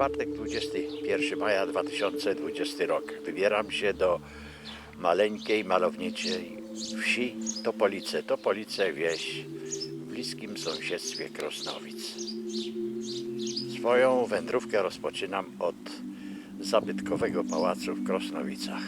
czwartek 21 maja 2020 rok. Wybieram się do maleńkiej, malowniczej wsi Topolice. Topolice wieś w bliskim sąsiedztwie Krosnowic. Swoją wędrówkę rozpoczynam od zabytkowego pałacu w Krosnowicach.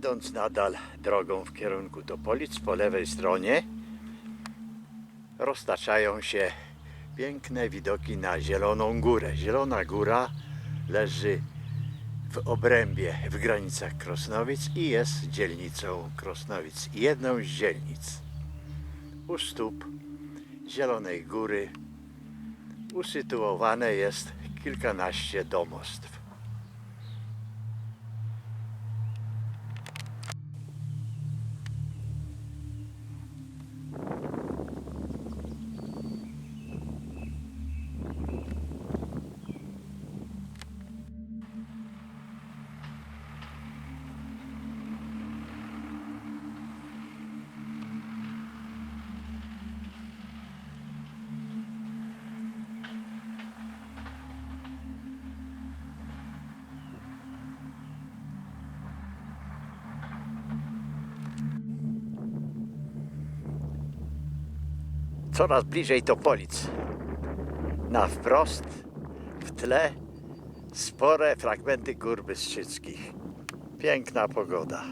Idąc nadal drogą w kierunku Topolic, po lewej stronie roztaczają się piękne widoki na Zieloną Górę. Zielona Góra leży w obrębie, w granicach Krosnowic i jest dzielnicą Krosnowic. Jedną z dzielnic. U stóp Zielonej Góry usytuowane jest kilkanaście domostw. Coraz bliżej Topolic. Na wprost, w tle, spore fragmenty gór Bystrzyckich. Piękna pogoda.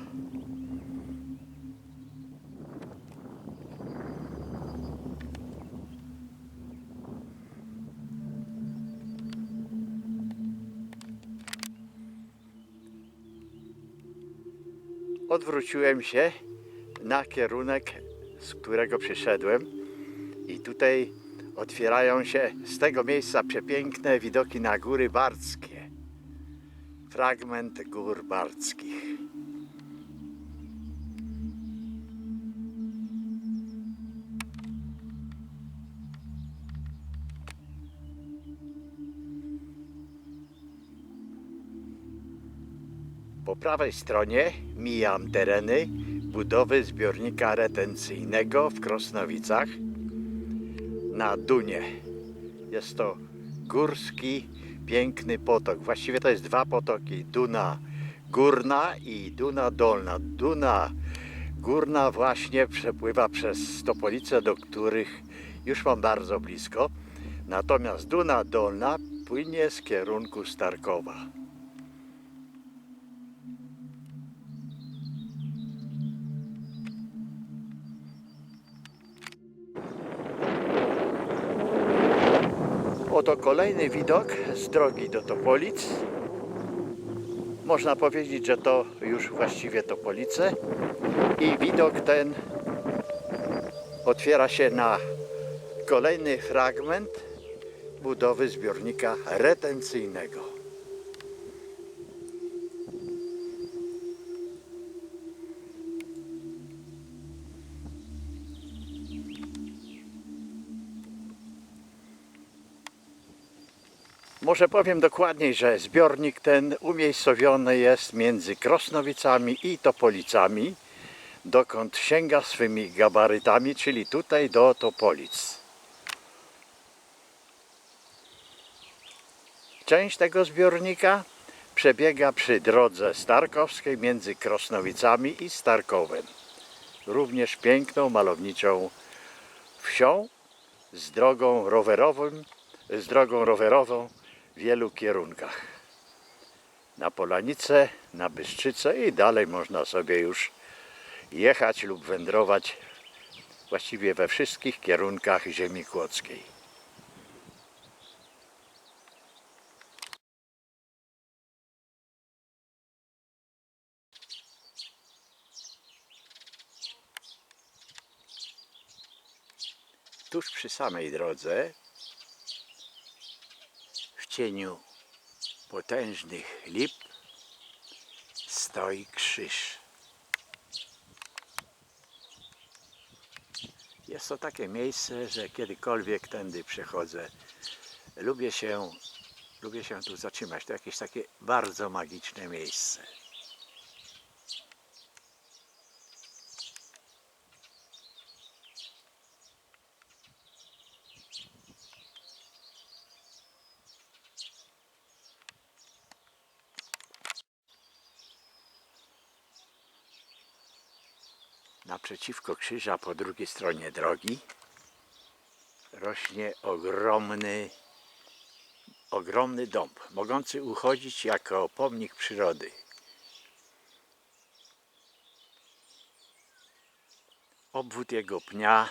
Odwróciłem się na kierunek, z którego przyszedłem i tutaj otwierają się z tego miejsca przepiękne widoki na góry bardzkie. Fragment gór bardzkich. Po prawej stronie mijam tereny budowy zbiornika retencyjnego w Krosnowicach na Dunie. Jest to górski, piękny potok. Właściwie to jest dwa potoki. Duna Górna i Duna Dolna. Duna Górna właśnie przepływa przez Stopolice, do których już mam bardzo blisko. Natomiast Duna Dolna płynie z kierunku Starkowa. Oto kolejny widok z drogi do Topolic. Można powiedzieć, że to już właściwie Topolice. I widok ten otwiera się na kolejny fragment budowy zbiornika retencyjnego. Może powiem dokładniej, że zbiornik ten umiejscowiony jest między Krosnowicami i Topolicami, dokąd sięga swymi gabarytami, czyli tutaj do Topolic. Część tego zbiornika przebiega przy drodze starkowskiej między Krosnowicami i Starkowem. Również piękną, malowniczą wsią z drogą rowerową, z drogą rowerową wielu kierunkach. Na Polanicę, na Bystrzycę i dalej można sobie już jechać lub wędrować właściwie we wszystkich kierunkach ziemi kłodzkiej. Tuż przy samej drodze cieniu potężnych lip stoi krzyż. Jest to takie miejsce, że kiedykolwiek tędy przechodzę, lubię się, lubię się tu zatrzymać. To jakieś takie bardzo magiczne miejsce. Naprzeciwko krzyża po drugiej stronie drogi rośnie ogromny, ogromny dąb, mogący uchodzić jako pomnik przyrody. Obwód jego pnia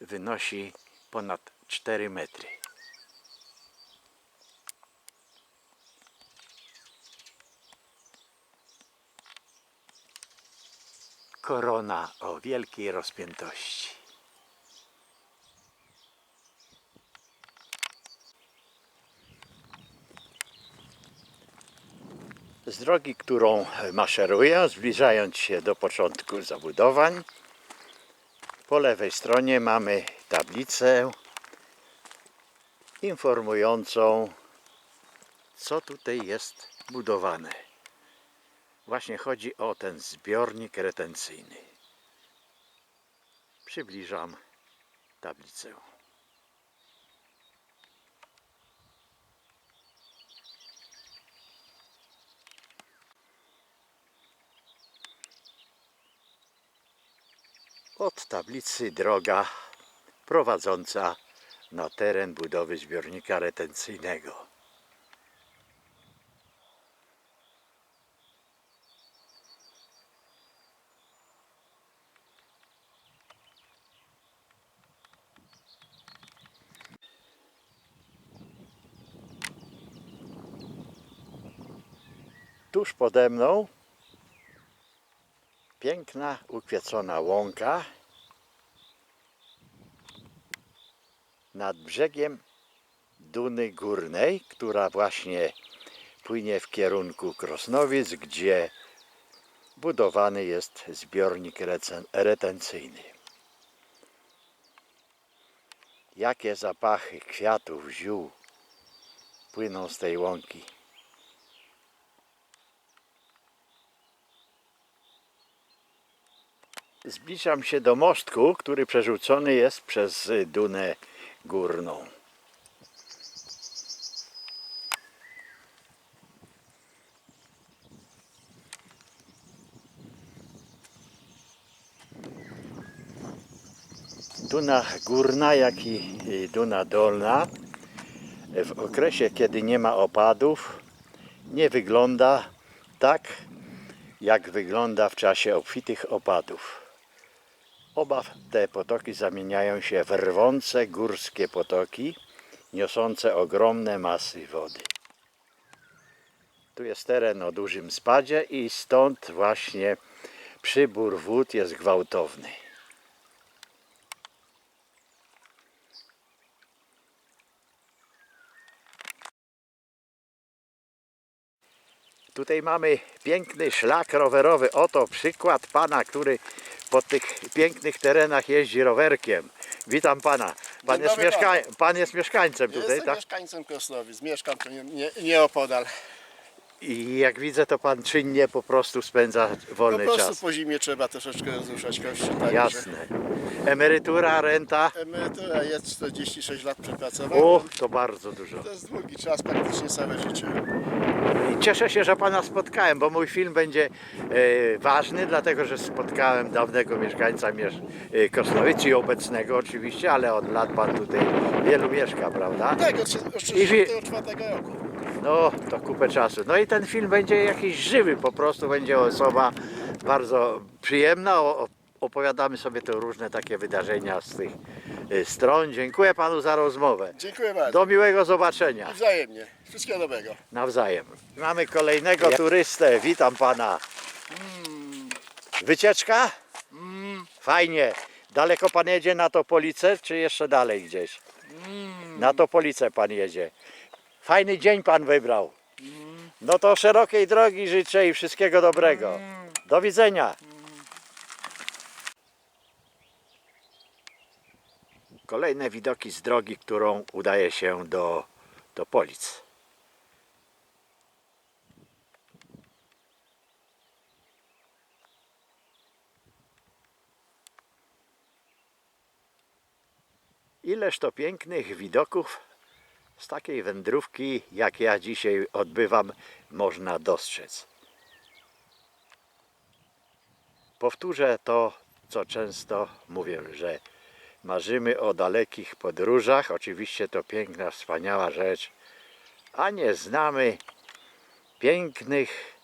wynosi ponad 4 metry. Korona o wielkiej rozpiętości. Z drogi, którą maszeruję, zbliżając się do początku zabudowań, po lewej stronie mamy tablicę informującą, co tutaj jest budowane. Właśnie chodzi o ten zbiornik retencyjny. Przybliżam tablicę. Od tablicy droga prowadząca na teren budowy zbiornika retencyjnego. Tuż pode mną piękna, ukwiecona łąka nad brzegiem Duny Górnej, która właśnie płynie w kierunku Krosnowic, gdzie budowany jest zbiornik retencyjny. Jakie zapachy kwiatów, ziół płyną z tej łąki. Zbliżam się do mostku, który przerzucony jest przez Dunę Górną. Duna Górna, jak i Duna Dolna w okresie, kiedy nie ma opadów, nie wygląda tak, jak wygląda w czasie obfitych opadów. Oba te potoki zamieniają się w rwące górskie potoki, niosące ogromne masy wody. Tu jest teren o dużym spadzie i stąd właśnie przybór wód jest gwałtowny. Tutaj mamy piękny szlak rowerowy. Oto przykład pana, który po tych pięknych terenach jeździ rowerkiem. Witam pana. Pan, Dzień jest, dobry mieszka... pan jest mieszkańcem tutaj, Jestem tak? mieszkańcem Krosnowic, mieszkam tu nie, nie, nieopodal. I jak widzę, to pan czynnie po prostu spędza Po wolny prostu czas. po zimie trzeba troszeczkę rozruszać kości. Także Jasne. Emerytura, renta. Emerytura jest 46 lat przepracował. O, to bardzo dużo. To jest długi czas, praktycznie całe życie. I cieszę się, że pana spotkałem, bo mój film będzie e, ważny, dlatego że spotkałem dawnego mieszkańca miesz e, Krosnowic i obecnego oczywiście, ale od lat pan tutaj wielu mieszka, prawda? Tak, od I wie- 1964 roku. No, to kupę czasu. No i ten film będzie jakiś żywy, po prostu będzie osoba bardzo przyjemna. O- opowiadamy sobie tu różne takie wydarzenia z tych y, stron. Dziękuję panu za rozmowę. Dziękuję bardzo. Do miłego zobaczenia. Wzajemnie. Wszystkiego dobrego. Nawzajem. Mamy kolejnego turystę. Witam pana. Wycieczka? Fajnie. Daleko pan jedzie na Topolicę, czy jeszcze dalej gdzieś? Na Topolicę pan jedzie. Fajny dzień pan wybrał. No to szerokiej drogi życzę i wszystkiego dobrego. Do widzenia. Kolejne widoki z drogi, którą udaje się do, do Polic. Ileż to pięknych widoków z takiej wędrówki, jak ja dzisiaj odbywam, można dostrzec. Powtórzę to, co często mówię, że marzymy o dalekich podróżach. Oczywiście to piękna, wspaniała rzecz, a nie znamy pięknych,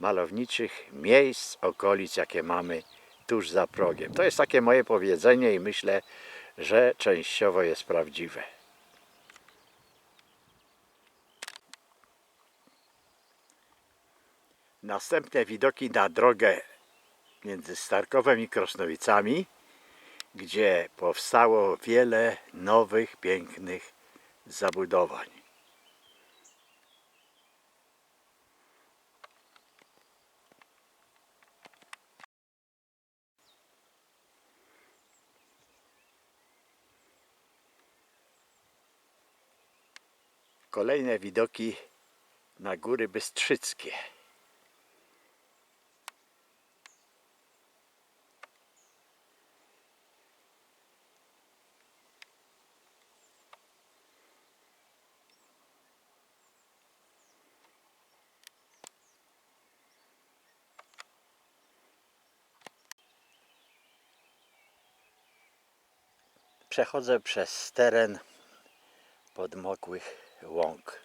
malowniczych miejsc, okolic, jakie mamy tuż za progiem. To jest takie moje powiedzenie i myślę, że częściowo jest prawdziwe. Następne widoki na drogę między Starkowem i Krosnowicami, gdzie powstało wiele nowych, pięknych zabudowań. Kolejne widoki na góry Bystrzyckie. Przechodzę przez teren podmokłych łąk.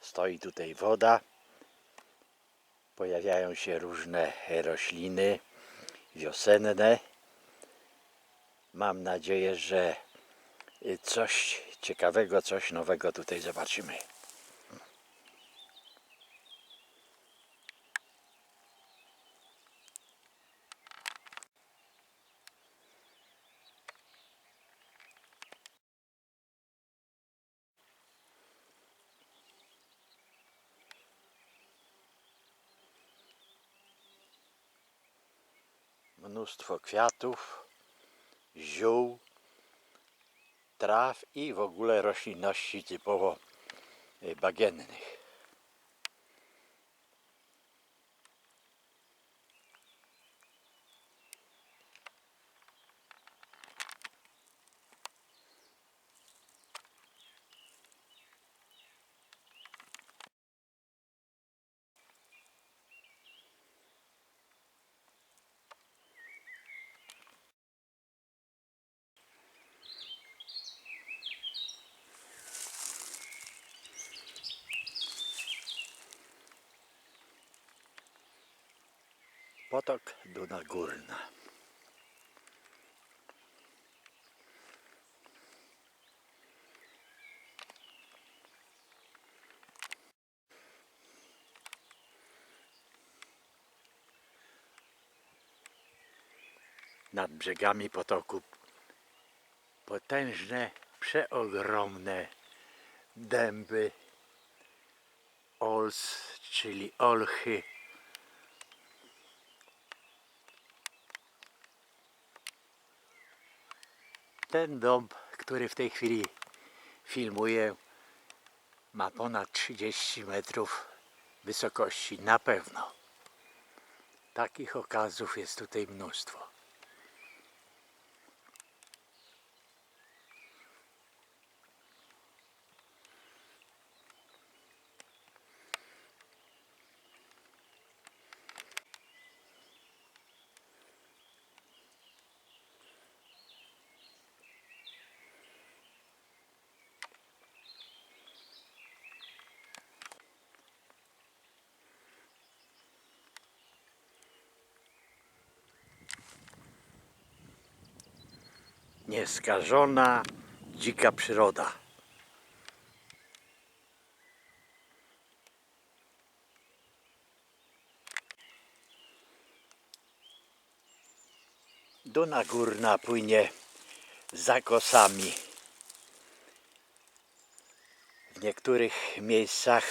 Stoi tutaj woda. Pojawiają się różne rośliny wiosenne. Mam nadzieję, że coś ciekawego, coś nowego tutaj zobaczymy. Mnóstwo kwiatów, ziół, traw i w ogóle roślinności typowo bagiennych. Potok Duna Górna. Nad brzegami potoku potężne, przeogromne dęby, ols, czyli olchy. Ten dom, który w tej chwili filmuję, ma ponad 30 metrów wysokości, na pewno. Takich okazów jest tutaj mnóstwo. Nieskażona, dzika przyroda. Duna Górna płynie za kosami. W niektórych miejscach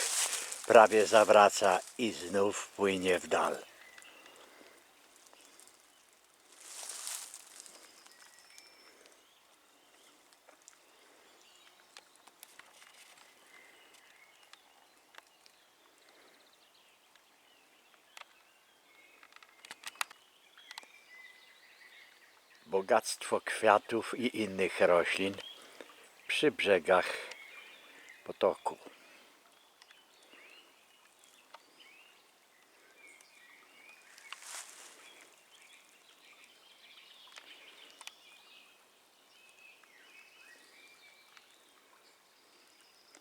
prawie zawraca i znów płynie w dal. Bogactwo kwiatów i innych roślin przy brzegach potoku.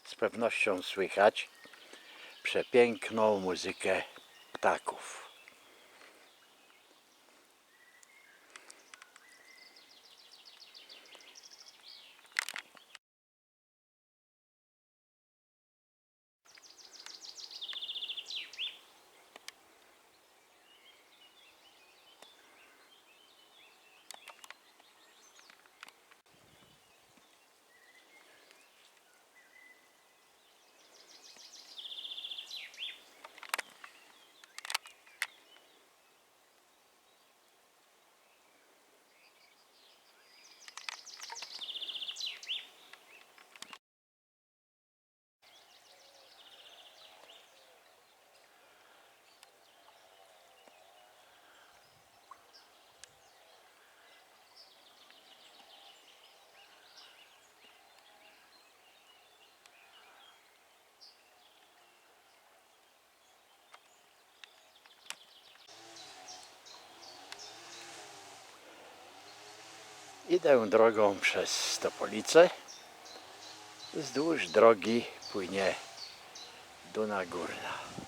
Z pewnością słychać przepiękną muzykę ptaków. Idę drogą przez Stopolicę. Wzdłuż drogi płynie Duna Górna.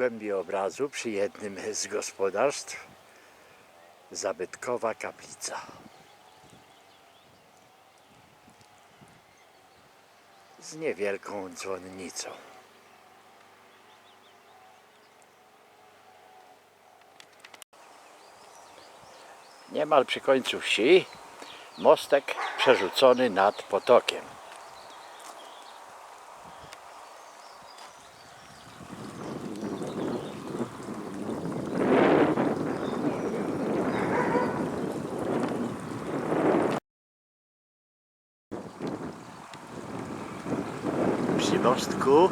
Głębi obrazu przy jednym z gospodarstw zabytkowa kaplica. Z niewielką dzwonnicą. Niemal przy końcu wsi mostek przerzucony nad potokiem. Przy mostku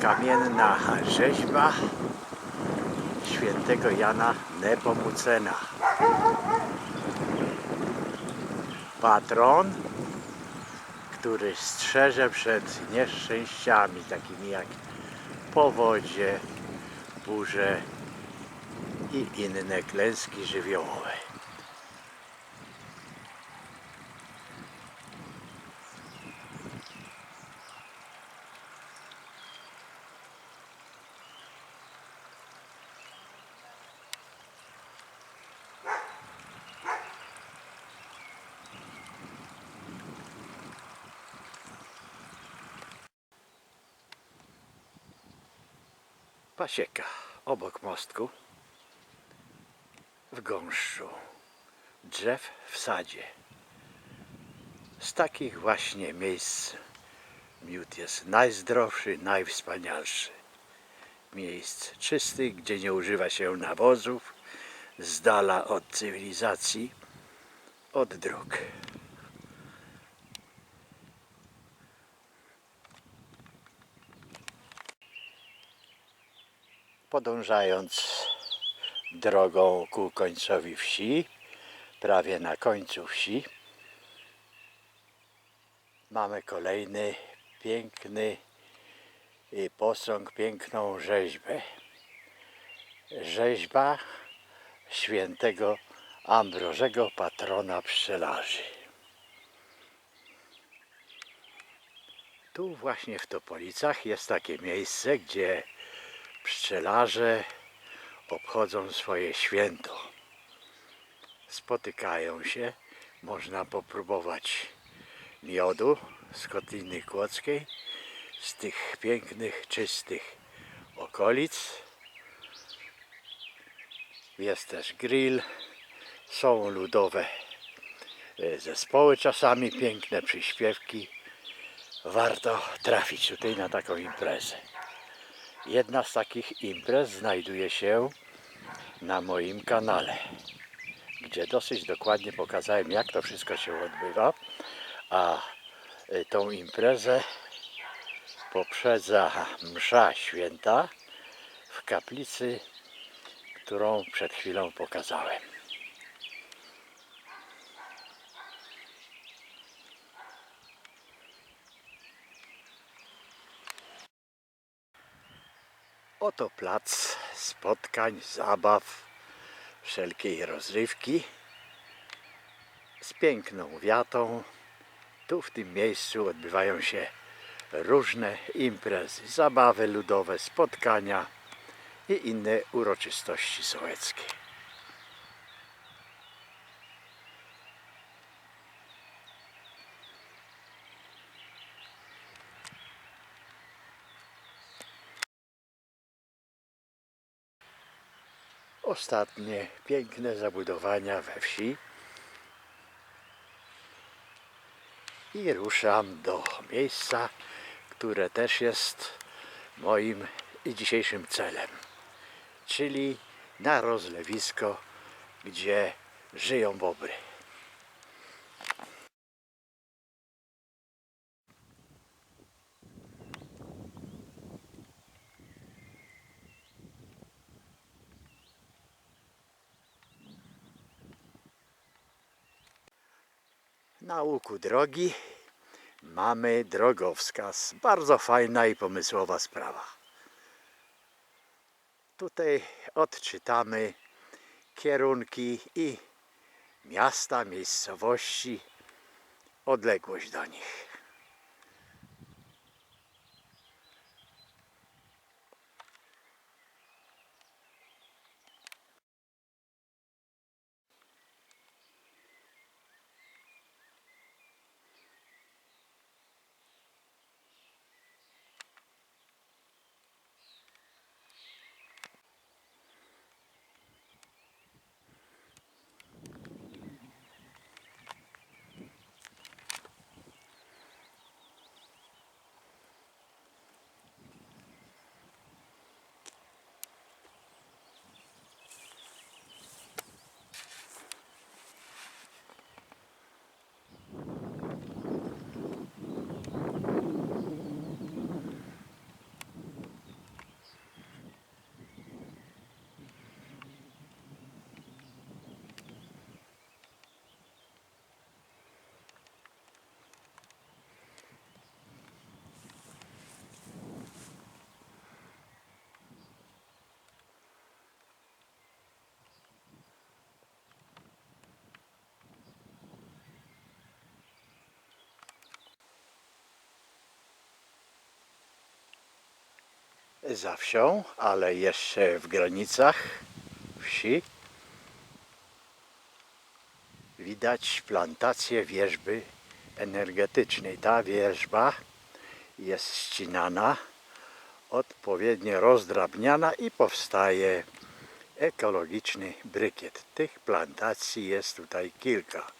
kamienna rzeźba świętego Jana Nepomucena. Patron, który strzeże przed nieszczęściami takimi jak powodzie, burze i inne klęski żywiołowe. Pasieka obok mostku w gąszczu drzew w sadzie. Z takich właśnie miejsc miód jest najzdrowszy, najwspanialszy. Miejsc czystych, gdzie nie używa się nawozów, z dala od cywilizacji, od dróg. Podążając drogą ku końcowi wsi, prawie na końcu wsi, mamy kolejny piękny posąg, piękną rzeźbę. Rzeźba świętego Ambrożego, patrona pszczelarzy. Tu właśnie w Topolicach jest takie miejsce, gdzie pszczelarze obchodzą swoje święto. Spotykają się, można popróbować miodu z Kotliny Kłodzkiej, z tych pięknych, czystych okolic. Jest też grill, są ludowe e, zespoły, czasami piękne przyśpiewki. Warto trafić tutaj na taką imprezę. Jedna z takich imprez znajduje się na moim kanale, gdzie dosyć dokładnie pokazałem, jak to wszystko się odbywa. A e, tą imprezę poprzedza msza święta w kaplicy, którą przed chwilą pokazałem. Oto plac spotkań, zabaw, wszelkiej rozrywki z piękną wiatą. Tu w tym miejscu odbywają się różne imprezy, zabawy ludowe, spotkania i inne uroczystości sołeckie. Ostatnie piękne zabudowania we wsi. I ruszam do miejsca, które też jest moim dzisiejszym celem, czyli na rozlewisko, gdzie żyją bobry. Na łuku drogi mamy drogowskaz. Bardzo fajna i pomysłowa sprawa. Tutaj odczytamy kierunki i miasta, miejscowości, odległość do nich. Za wsią, ale jeszcze w granicach wsi widać plantację wierzby energetycznej. Ta wierzba jest ścinana, odpowiednio rozdrabniana i powstaje ekologiczny brykiet. Tych plantacji jest tutaj kilka.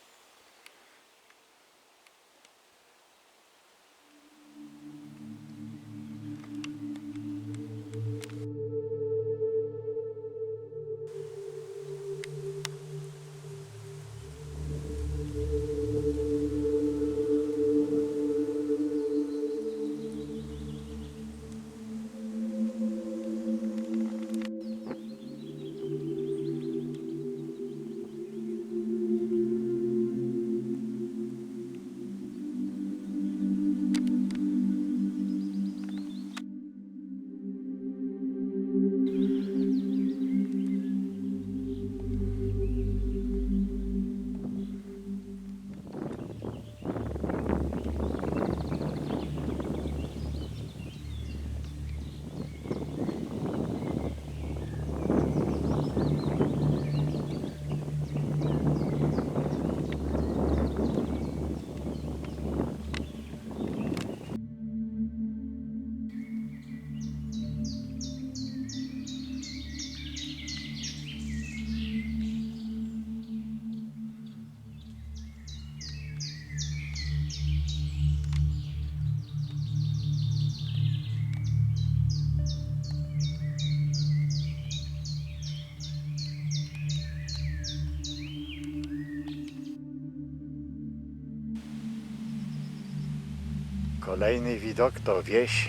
Kolejny widok to wieś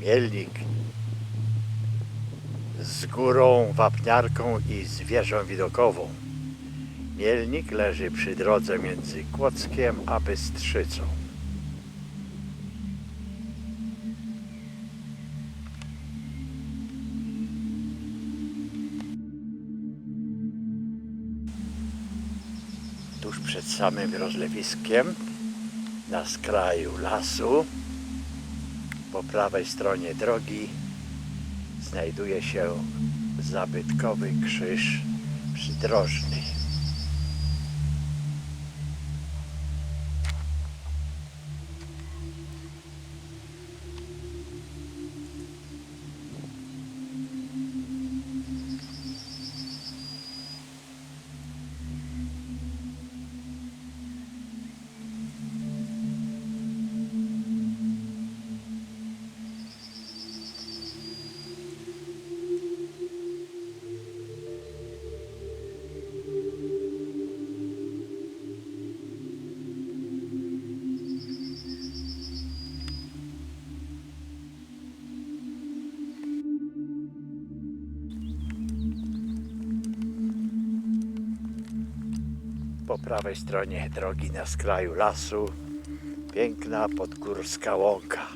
Mielnik z górą wapniarką i z wieżą widokową. Mielnik leży przy drodze między Kłodzkiem a Bystrzycą. Tuż przed samym rozlewiskiem, na skraju lasu, po prawej stronie drogi, znajduje się zabytkowy krzyż przydrożny. Po prawej stronie drogi na skraju lasu piękna podgórska łąka.